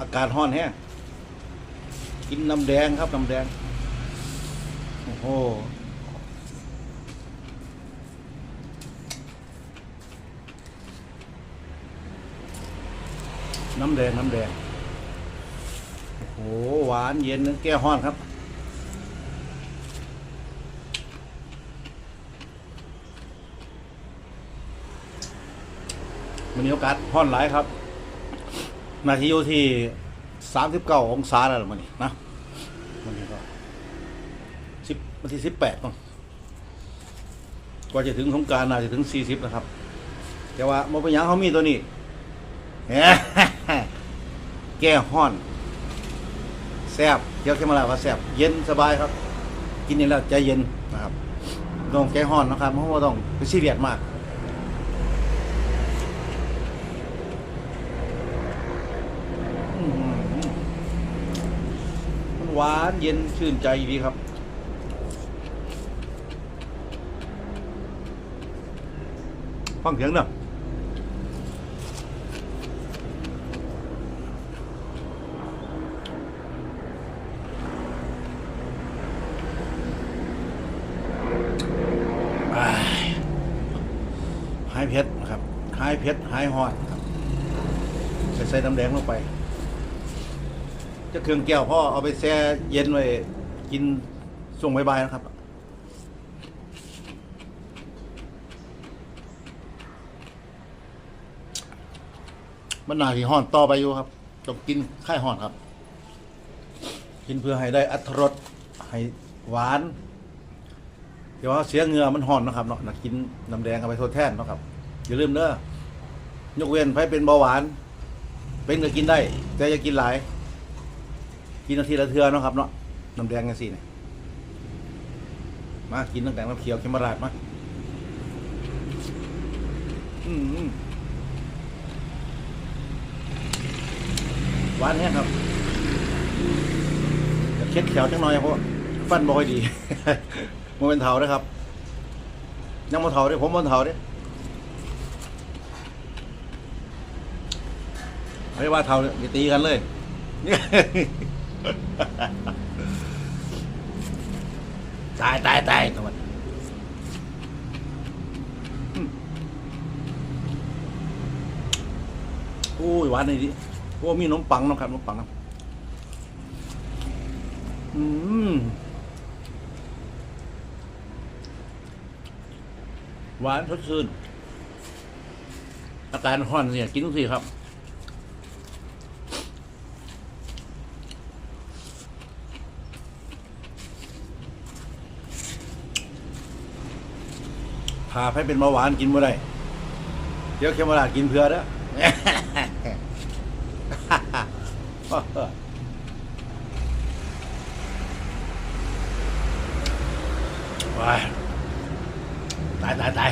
อากาศร้อนแฮะกินน้ำแดงครับน้ำแดง โอ้โหน้ำแดง น้ำแดง โอ้โห หวานเย็นแก้ห้อนครับ มันมีโอกาสห้อนหลายครับ นาทีอยู่ที่สามสิบเก้าองศาแล้วล่ะมันนี่นะมันนี่ก็สิบวันที่สิบแปดมั้งกว่าจะถึงสงกรารน่าจะถึงสี่สิบนะครับ แต่ว่าโมเป็นหยังเขามีตัวนี้แก้ห้อนแซบเคี้ยวเข้มมาแล้วว่าแซบเย็นสบายครับ กินนี่แล้วใจเย็นนะครับต้องแก้ห้อนนะครับเพราะว่าต้องไปซีเรียสมาก อื้อหือมัน หวานเย็นชื่นใจดีครับ ฟังเสียงเนอะหายเพชรครับหายเพชรหายหอดครับใส่น้ำแดงลงไป จะเครื่องแก้วพ่อเอาไปแช่เย็นไว้กินส่งบายๆนะครับ มันหนาที่ห่อนต่อไปอยู่ครับต้องกินค่ายห่อนครับ กินเพื่อให้ได้อัตรสให้หวาน เดี๋ยวว่าเสียเหงื่อมันห่อนนะครับเนาะนักกินน้ำแดงเอาไปทดแทนเนาะครับอย่าลืมเด้อยกเว้นใครเป็นเบาหวาน เป็นก็กินได้ แต่อย่ากินหลาย กินนาทีละเทือเนาะครับเนาะน้ำแดงกันสิเนี่ยมากินตั้งแต่น้ำเขียวเขมราดมาอืมหวานแห้งครับจะเค็ดแขวจังหน่อยเพราะฟันบ่ค่อยดีมันเป็นเถานะครับ ยังมาเถาด้ผมมันเถาเด้ไม่ว่าเถาเนี่ยตีกันเลยตาย ตายตายทั้งหมดอืมโอ้ยหวานนี่ดิโอ้มีขนมปังเนาะครับขนมปังนาะอืมหวานสดชื่นอาการห้อนเนี่ยกินทุกทีครับ พาให้เป็นเบาหวานกินบ่ได้เดี๋ยวเคมราดกินเพื่อเด้อว้ายตายตายตาย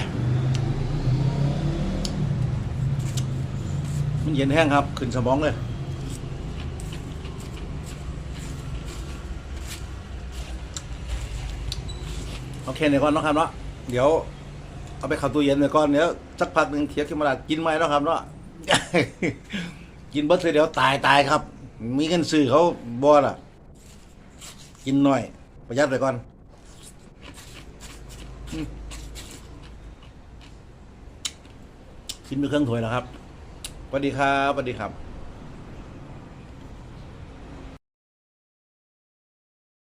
มันเย็นแห้งครับ ขึ้นสมองเลยโอเคเดี๋ยวก่อนนะครับเนาะเดี๋ยว เอาไปเข้าตู้เย็นเลยก่อนเดี๋ยวสักพักหนึ่งเขียวขึ้นมาละกินไหมเนาะครับเนาะ กินเบิร์ดเดี๋ยวตายตายครับ มีเงินซื้อเขาบ่ล่ะ กินหน่อย ประหยัดไปก่อนกินไปเครื่องถ้วยแล้วครับสวัสดีครับสวัสดีครับ